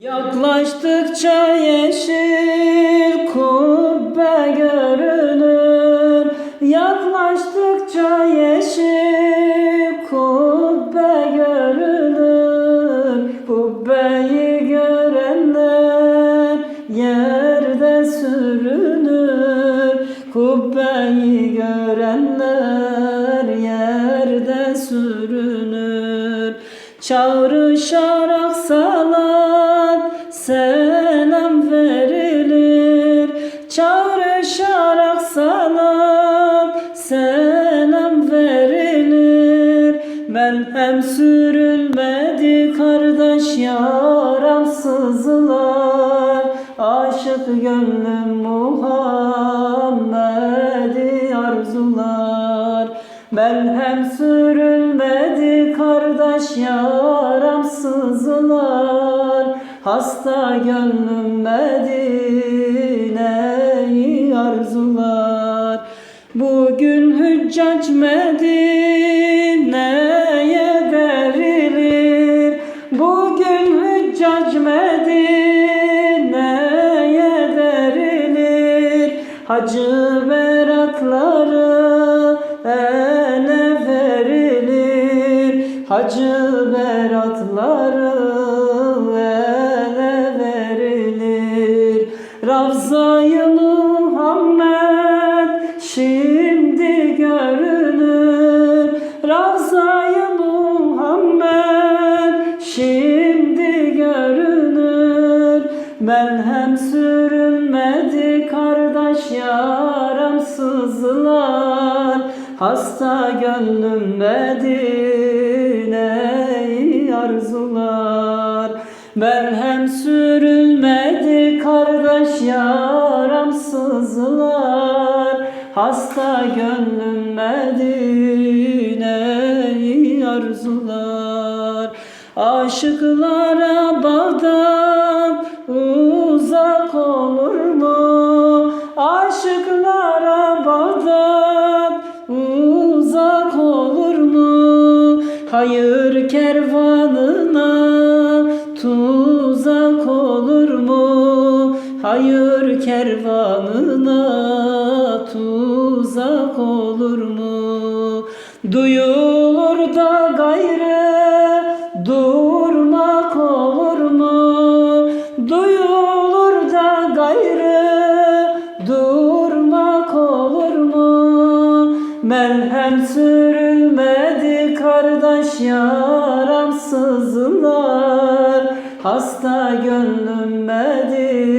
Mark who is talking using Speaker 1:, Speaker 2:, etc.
Speaker 1: Yaklaştıkça yeşil kubbe görünür. Yaklaştıkça yeşil kubbe görünür. Kubbeyi görenler yerde sürünür. Kubbeyi görenler yerde sürünür. Çağrışarak salat selam verilir. Çağrışarak salat selam verilir. Melhem sürülmedi kardeş yaram sızılar. Aşık gönlüm Muhammed'i arzular. Melhem sürülmedi kardeş yaram sızılar Hasta gönlüm Medine'yi arzular. Bugün hüccac Medine'ye verilir. Bugün hüccac Medine'ye verilir. Hacı beratları ele verilir. Hacı beratları Ravza-i Muhammed şimdi görünür. Ravza-i Muhammed şimdi görünür. Melhem sürülmedi kardeş yaram sızlar Hasta gönlüm Medine'yi arzular. Merhem sürülmedi kardeş yaram sızlar Hasta gönlüm Medine'yi arzular Aşıklara Bağdat uzak olur mu? Aşıklara Bağdat uzak olur mu? Hayır kervanına tuzak olur mu? Hayır kervanına tuzak olur mu? Duyulur da gayrı durmak olur mu? Duyulur da gayrı durmak olur mu? Melhem sürülmedi kardeş yaram sızlar Hasta gönlüm Medine'yi